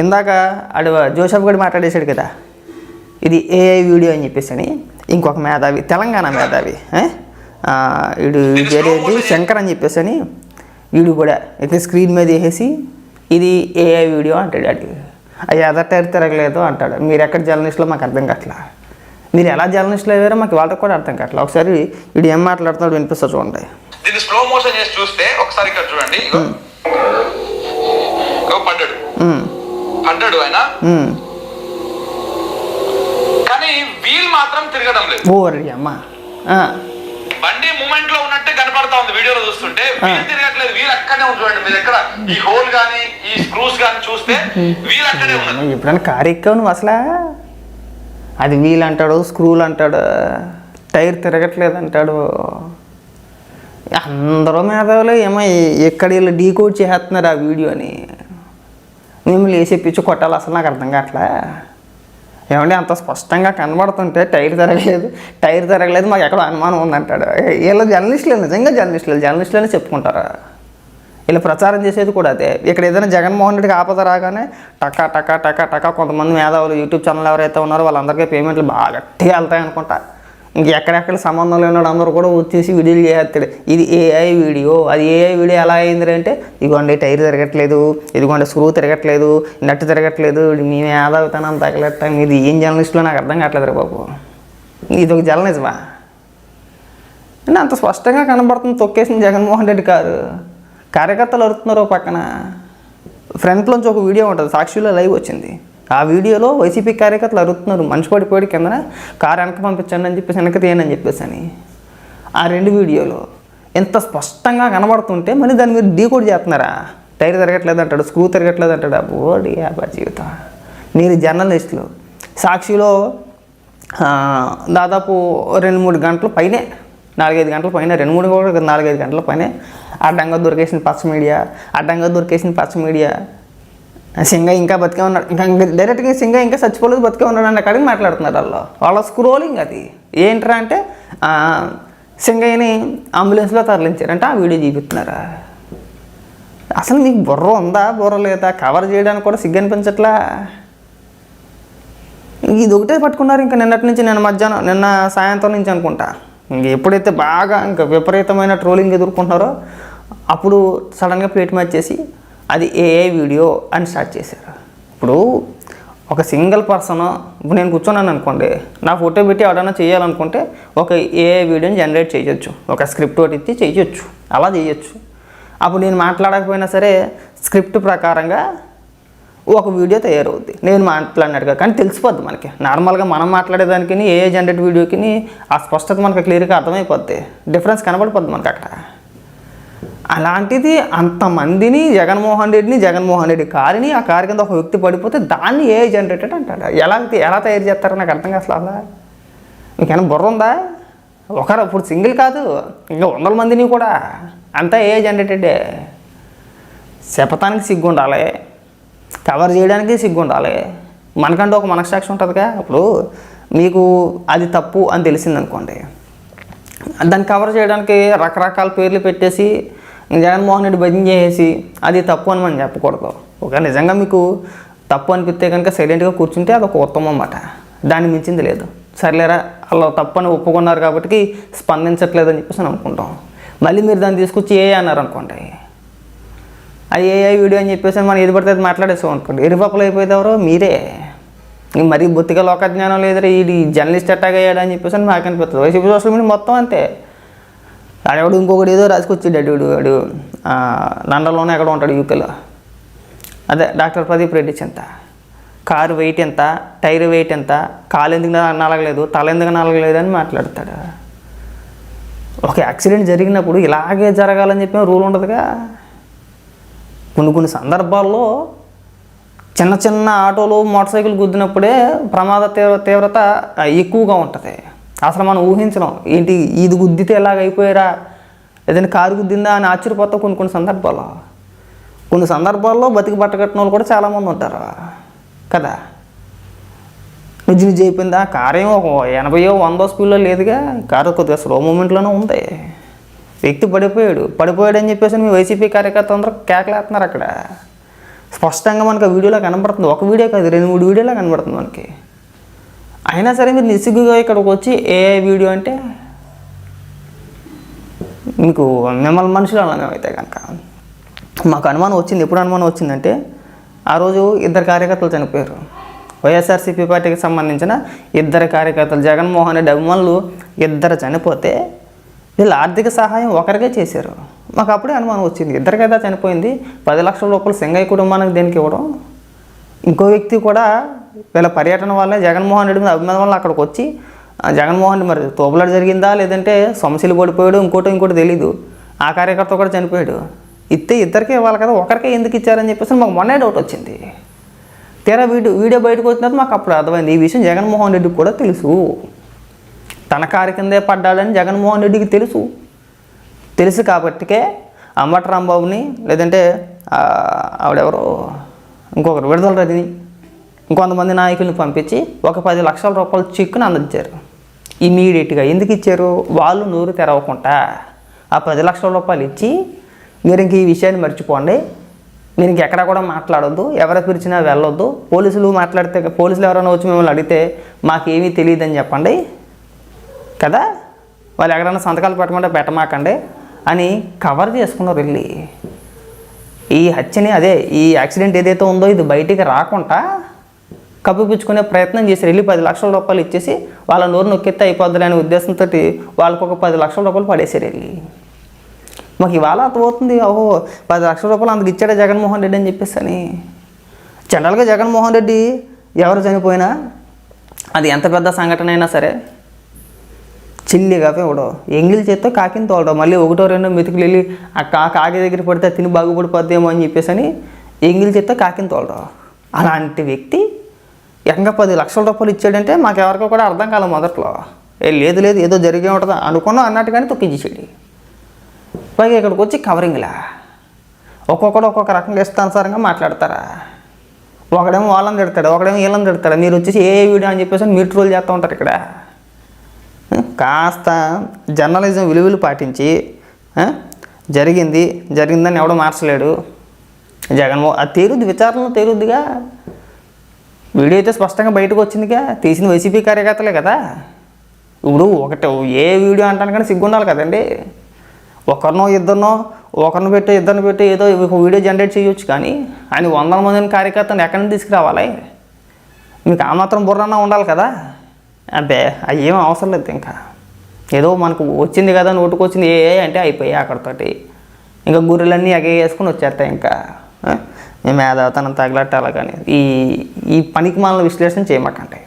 ఇందాక అడు జోసఫ్ గడు మాట్లాడేశాడు కదా. ఇది ఏఐ వీడియో అని చెప్పేసి అని. ఇంకొక మేధావి తెలంగాణ మేధావి వీడు వేరేది శంకర్ అని చెప్పేసి అని వీడు కూడా ఇక్కడ స్క్రీన్ మీద వేసేసి ఇది ఏఐ వీడియో అంటాడు అది అది ఎదట తిరగలేదు అంటాడు. మీరు ఎక్కడ జర్నలిస్ట్లో మాకు అర్థం కావట్లా? మీరు ఎలా జర్నలిస్టులు అయ్యారో మాకు వాళ్ళకి కూడా అర్థం కావట్లా. ఒకసారి వీడు ఏం మాట్లాడుతున్నాడు వినిపిస్తా చూడండి. దీన్ని స్లో మోషన్ చేసి చూస్తే ఒకసారి ఇక్కడ చూడండి. పడ్డాడు. పడ్డాడు ఆయన. కానీ వీల్ మాత్రం తిరగడం లేదు. బండి మూమెంట్లో ఉన్నట్టే కనపడతా ఉంది వీడియోలో చూస్తుంటే. వీల్ తిరగట్లేదు. వీల్ అక్కడే ఉంది చూడండి. మీరు ఎక్కడ ఈ హోల్ గానీ ఈ స్క్రూస్ గానీ చూస్తే వీల్ అక్కడే ఉన్నది. నువ్వు ఎప్పుడైనా కారు ఎక్కావు నువ్వు అసలు? అది వీల్ అంటాడు స్క్రూలు అంటాడు టైర్ తిరగట్లేదు అంటాడు. అందరూ మేధావులు. ఏమో ఎక్కడ వీళ్ళు డీకోడ్ చేస్తున్నారు ఆ వీడియోని మిమ్మల్ని వేసి పిచ్చి కొట్టాలి అసలు నాకు అర్థం కావట్లే. ఏమండి అంత స్పష్టంగా కనబడుతుంటే టైర్ తిరగలేదు టైర్ తిరగలేదు మాకు ఎక్కడో అనుమానం ఉందంటాడు. వీళ్ళు జర్నలిస్టులు నిజంగా జర్నలిస్టులు జర్నలిస్టులని చెప్పుకుంటారా? వీళ్ళు ప్రచారం చేసేది కూడా అదే. ఇక్కడ ఏదైనా జగన్మోహన్ రెడ్డికి ఆపద రాగానే టకా టకా టకా టకా కొంతమంది మేధావులు యూట్యూబ్ ఛానల్ ఎవరైతే ఉన్నారో వాళ్ళందరికీ పేమెంట్లు బాగా గట్టిగా వెళ్తాయి అనుకుంటా ఇంక ఎక్కడెక్కడ సంబంధం లేనివాడు అందరూ కూడా వచ్చేసి వీడియోలు చేస్తాడు. ఇది ఏఐ వీడియో. అది ఏఐ వీడియో ఎలా అయింది అంటే ఇదిగోండి టైర్ తిరగట్లేదు ఇదిగోండి స్క్రూ తిరగట్లేదు నట్టు తిరగట్లేదు మేము ఏదవుతానని మేధావితనం తగలట్ట మీది ఏం జర్నలిస్టులో నాకు అర్థం కావట్లేదు బాబు. ఇది ఒక జర్నలిజమా అంటే అంత స్పష్టంగా కనబడుతుంది తొక్కేసిన జగన్మోహన్ రెడ్డి కారు కార్యకర్తలు అరుతున్నారు పక్కన. ఫ్రంట్లోంచి ఒక వీడియో ఉంటుంది సాక్షిలో లైవ్ వచ్చింది. ఆ వీడియోలో వైసీపీ కార్యకర్తలు అరుతున్నారు మనిషి పడిపోయి కిందన కారు వెనక పంపించండి అని చెప్పేసి వెనక తీయని చెప్పేసి అని. ఆ రెండు వీడియోలు ఎంత స్పష్టంగా కనబడుతుంటే మళ్ళీ దాని మీద డీ కూడా చేస్తున్నారా? టైర్ తిరగట్లేదు అంటాడు స్క్రూ తిరగట్లేదు అంటాడు ఓడి ఆ జీవితం. మీరు జర్నలిస్టులు. సాక్షిలో దాదాపు రెండు మూడు గంటల పైనే నాలుగైదు గంటల పైన రెండు మూడు కూడా నాలుగైదు గంటల పైనే అడ్డంగా దొరికేసిన పచ్చ మీడియా అడ్డంగా దొరికేసిన పచ్చ మీడియా. సింగ ఇంకా బతికే ఉన్నాడు. ఇంకా డైరెక్ట్గా సింగ ఇంకా చచ్చిపోలేదు బతికే ఉన్నాడు అన్న కాడికి మాట్లాడుతున్నారు వాళ్ళు. వాళ్ళ స్క్రోలింగ్ అది. ఏంట్రా అంటే సింగయ్యని అంబులెన్స్లో తరలించారంటే ఆ వీడియో చూపిస్తున్నారా? అసలు మీకు బుర్ర ఉందా బుర్ర లేదా? కవర్ చేయడానికి కూడా సిగ్గు అనిపించట్లా? ఇది ఒకటే పట్టుకున్నారు ఇంకా నిన్నటి నుంచి నిన్న మధ్యాహ్నం నిన్న సాయంత్రం నుంచి అనుకుంటా. ఇంక ఎప్పుడైతే బాగా ఇంకా విపరీతమైన ట్రోలింగ్ ఎదుర్కొంటున్నారో అప్పుడు సడన్గా ప్లేట్ మ్యాచ్ చేసి అది ఏఐ వీడియో అని స్టార్ట్ చేశారు. ఇప్పుడు ఒక సింగిల్ పర్సన్ ఇప్పుడు నేను కూర్చున్నాను అనుకోండి నా ఫోటో పెట్టి ఎవరైనా చేయాలనుకుంటే ఒక ఏఐ వీడియోని జనరేట్ చేయొచ్చు. ఒక స్క్రిప్ట్ ఒకటి ఇచ్చి చేయొచ్చు. అలా చేయొచ్చు. అప్పుడు నేను మాట్లాడకపోయినా సరే స్క్రిప్ట్ ప్రకారంగా ఒక వీడియో తయారవుద్ది. నేను మాట్లాడినట్టుగా. కానీ తెలిసిపోద్ది మనకి. నార్మల్గా మనం మాట్లాడేదానికి ఏ జనరేట్ వీడియోకి ఆ స్పష్టత మనకి క్లియర్గా అర్థమైపోద్ది. డిఫరెన్స్ కనబడిపోద్ది మనకి అక్కడ. అలాంటిది అంతమందిని జగన్మోహన్ రెడ్డిని జగన్మోహన్ రెడ్డి కారుని ఆ కారు కింద ఒక వ్యక్తి పడిపోతే దాన్ని ఏ జనరేటెడ్ అంటాడు ఎలా ఎలా తయారు చేస్తారో? నాకు అర్థం కాదు అలా మీకేమైనా బుర్ర ఉందా? ఒకరు ఇప్పుడు సింగిల్ కాదు ఇంకా వందల మందిని కూడా. అంతా ఏ జనరేటెడే? చెప్పటానికి సిగ్గు ఉండాలి కవర్ చేయడానికి సిగ్గు ఉండాలి మనకంటూ ఒక మనస్సాక్షి ఉంటుందిగా. ఇప్పుడు మీకు అది తప్పు అని తెలిసిందనుకోండి. దాన్ని కవర్ చేయడానికి రకరకాల పేర్లు పెట్టేసి జగన్మోహన్ రెడ్డి భజన చేసేసి అది తప్పు అని మనం చెప్పకూడదు. ఒక నిజంగా మీకు తప్పు అనిపిస్తే కనుక సైలెంట్గా కూర్చుంటే అది ఒక ఉత్తమం అన్నమాట. దాన్ని మించింది లేదు. సర్లేరా అలా తప్పు అని ఒప్పుకున్నారు కాబట్టి స్పందించట్లేదు అని చెప్పేసి అనుకుంటాం. మళ్ళీ మీరు దాన్ని తీసుకొచ్చి ఏ అన్నారు అనుకోండి. అది ఏఐ వీడియో అని చెప్పేసి మనం ఏది పడితే అది మాట్లాడేసాం అనుకోండి. ఎరుపప్పులు అయిపోయేదెవరో మీరే. ఇంక మరీ బొత్తిగా లోకజ్ఞానం లేదురా ఈ జర్నలిస్ట్ అట్టాగా అయ్యాడు అని చెప్పేసి అని నాకు అనిపిస్తుంది. వైసీపీ సోషల్ మీడియా మొత్తం అంతే. ఆడేవాడు ఇంకొకటి ఏదో రాసుకొచ్చాడు వాడు వాడు లండన్లోనే ఎక్కడ ఉంటాడు యూకేలో. అదే డాక్టర్ ప్రదీప్ రెడ్డి చింత. కారు వెయిట్ ఎంత టైర్ వెయిట్ ఎంత కాలు ఎందుకు నలగలేదు తల ఎందుకు నలగలేదు అని మాట్లాడతాడు. ఒక యాక్సిడెంట్ జరిగినప్పుడు ఇలాగే జరగాలని చెప్పిన రూల్ ఉండదుగా. కొన్ని కొన్ని సందర్భాల్లో చిన్న చిన్న ఆటోలు మోటార్ సైకిల్ గుద్దినప్పుడే ప్రమాద తీవ్ర తీవ్రత ఎక్కువగా ఉంటుంది. అసలు మనం ఊహించడం ఏంటి ఇది గుద్దితే ఎలాగైపోయారా అయిపోయారా? ఏదైనా కారు గుద్దిందా అని ఆశ్చర్యపోతాం కొన్ని కొన్ని సందర్భాల్లో. కొన్ని సందర్భాల్లో బతికి బట్టకట్టిన వాళ్ళు కూడా చాలామంది ఉంటారు. కదా? నిజ నిజ అయిపోయిందా కారు ఏమో ఒక ఎనభైయో వందో స్పీడ్లో లేదుగా. కారు కొద్దిగా స్లో మూమెంట్లోనే ఉంది. వ్యక్తి పడిపోయాడు. పడిపోయాడు అని చెప్పేసి మీ వైసీపీ కార్యకర్త అందరూ కేకలేస్తున్నారు అక్కడ. స్పష్టంగా మనకు ఆ వీడియోలో కనబడుతుంది. ఒక వీడియో కాదు రెండు మూడు వీడియోలో కనబడుతుంది మనకి. అయినా సరే మీరు నిస్సిగ్గుగా ఇక్కడికి వచ్చి ఏ వీడియో అంటే మీకు మిమ్మల్ని మనుషులు అలా మేమైతే కనుక. మాకు అనుమానం వచ్చింది. ఎప్పుడు అనుమానం వచ్చిందంటే ఆ రోజు ఇద్దరు కార్యకర్తలు చనిపోయారు. వైఎస్ఆర్సీపీ పార్టీకి సంబంధించిన ఇద్దరు కార్యకర్తలు జగన్మోహన్ రెడ్డి అభిమానులు ఇద్దరు చనిపోతే వీళ్ళు ఆర్థిక సహాయం ఒకరికే చేశారు. మాకు అప్పుడే అనుమానం వచ్చింది. ఇద్దరికైతే చనిపోయింది. పది లక్షల రూపాయలు సింగయ్య కుటుంబానికి దేనికి ఇవ్వడం? ఇంకో వ్యక్తి కూడా వీళ్ళ పర్యటన వల్ల జగన్మోహన్ రెడ్డి మీద అభిమానం వల్ల అక్కడికి వచ్చి జగన్మోహన్ రెడ్డి మరి తోపులాట జరిగిందా లేదంటే సమస్యలు పడిపోయాడు ఇంకోటి ఇంకోటి తెలీదు. ఆ కార్యకర్త కూడా చనిపోయాడు. ఇస్తే ఇద్దరికే ఇవ్వాలి కదా ఒకరికే ఎందుకు ఇచ్చారని చెప్పేసి మాకు మొన్నే డౌట్ వచ్చింది. తీరా వీడియో వీడియో బయటకు వచ్చినప్పుడు మాకు అప్పుడు అర్థమైంది ఈ విషయం జగన్మోహన్ రెడ్డికి కూడా తెలుసు. తన కారు కిందే పడ్డాడని జగన్మోహన్ రెడ్డికి తెలుసు. తెలుసు కాబట్టికే అంబట రాంబాబుని లేదంటే ఆవిడెవరో ఇంకొకరు విడుదల రజని. ఇంకొంతమంది నాయకుల్ని పంపించి ఒక పది లక్షల రూపాయలు చెక్కుని అందించారు ఇమీడియట్గా ఎందుకు ఇచ్చారు? వాళ్ళు నోరు తెరవకుండా ఆ పది లక్షల రూపాయలు ఇచ్చి మీరు ఇంక ఈ విషయాన్ని మర్చిపోండి. మీరు ఇంకెక్కడ కూడా మాట్లాడొద్దు. ఎవరు పిలిచినా వెళ్ళొద్దు. పోలీసులు మాట్లాడితే పోలీసులు ఎవరైనా వచ్చి మిమ్మల్ని అడిగితే మాకేమీ తెలియదని చెప్పండి. కదా? వాళ్ళు ఎక్కడైనా సంతకాలు పెట్టమంటే పెట్టమాకండి అని కవర్ చేసుకున్నారు వెళ్ళి. ఈ హత్యని అదే ఈ యాక్సిడెంట్ ఏదైతే ఉందో ఇది బయటికి రాకుండా కప్పిపుచ్చుకునే ప్రయత్నం చేసి వెళ్ళి పది లక్షల రూపాయలు ఇచ్చేసి వాళ్ళ నోరు నొక్కెత్తే అయిపోద్దులే అనే ఉద్దేశంతో వాళ్ళకు ఒక పది లక్షల రూపాయలు పడేసారు వెళ్ళి. మాకు ఇవాళ అర్థమవుతుంది ఓహో పది లక్షల రూపాయలు అందుకు ఇచ్చాడే జగన్మోహన్ రెడ్డి అని చెప్పేసి అని. జనరల్గా జగన్మోహన్ రెడ్డి ఎవరు చనిపోయినా అది ఎంత పెద్ద సంఘటన అయినా సరే చిల్లిగా ఇవ్వడం ఎంగిల్ చేత్తో కాకిని తోలడం మళ్ళీ ఒకటో రెండో మెతుకులు వెళ్ళి ఆ కా కాకి దగ్గర పడితే తిని బాగుపడిపోద్దేమో అని చెప్పేసి అని ఎంగిల్ చేత్తో కాకిని తోలడం. అలాంటి వ్యక్తి ఏకంగా పది లక్షల రూపాయలు ఇచ్చాడంటే మాకెవరికో కూడా అర్థం కాలం మొదట్లో. ఏ లేదు లేదు ఏదో జరిగే ఉంటుంది అనుకున్నాం అన్నట్టుగానే తొక్కించేసేది పైగా ఇక్కడికి వచ్చి కవరింగ్లా. ఒక్కొక్కడు ఒక్కొక్క రకంగా ఇష్టానుసారంగా మాట్లాడతారా? ఒకడేమో వాళ్ళని తిడతాడు ఒకడేమో వీళ్ళని తిడతాడు. మీరు వచ్చేసి ఏ వీడియో అని చెప్పేసి మీరు ట్రోల్ చేస్తూ ఉంటారు ఇక్కడ. కాస్త జర్నలిజం విలువలు పాటించి జరిగింది జరిగిందని ఎవడో మార్చలేడు. జగన్మో అది తేరుద్ది విచారణ తేరుద్దిగా వీడియో అయితే స్పష్టంగా బయటకు వచ్చిందిగా. తీసిన వైసీపీ కార్యకర్తలే కదా. ఇప్పుడు ఒకటి ఏ వీడియో అంటాను కానీ సిగ్గుండాలి కదండి. ఒకరినో ఇద్దరినో ఒకరిని పెట్టి ఇద్దరిని పెట్టి ఏదో ఒక వీడియో జనరేట్ చేయొచ్చు కానీ ఆయన వందల మందిని కార్యకర్తను ఎక్కడి నుంచి తీసుకురావాలి? మీకు ఆ మాత్రం బుర్రన్నా ఉండాలి కదా. అబ్బే అవి ఏం అవసరం లేదు ఇంకా. ఏదో మనకు వచ్చింది కదా నోటుకు వచ్చింది ఏ అంటే అయిపోయాయి అక్కడితోటి. ఇంకా గుర్రెలన్నీ ఎగే వేసుకుని వచ్చేస్తాయి ఇంకా మేధావతనం తగలట్టాలి కానీ. ఈ ఈ పనికి మాలిన విశ్లేషణ చేయమాకండి.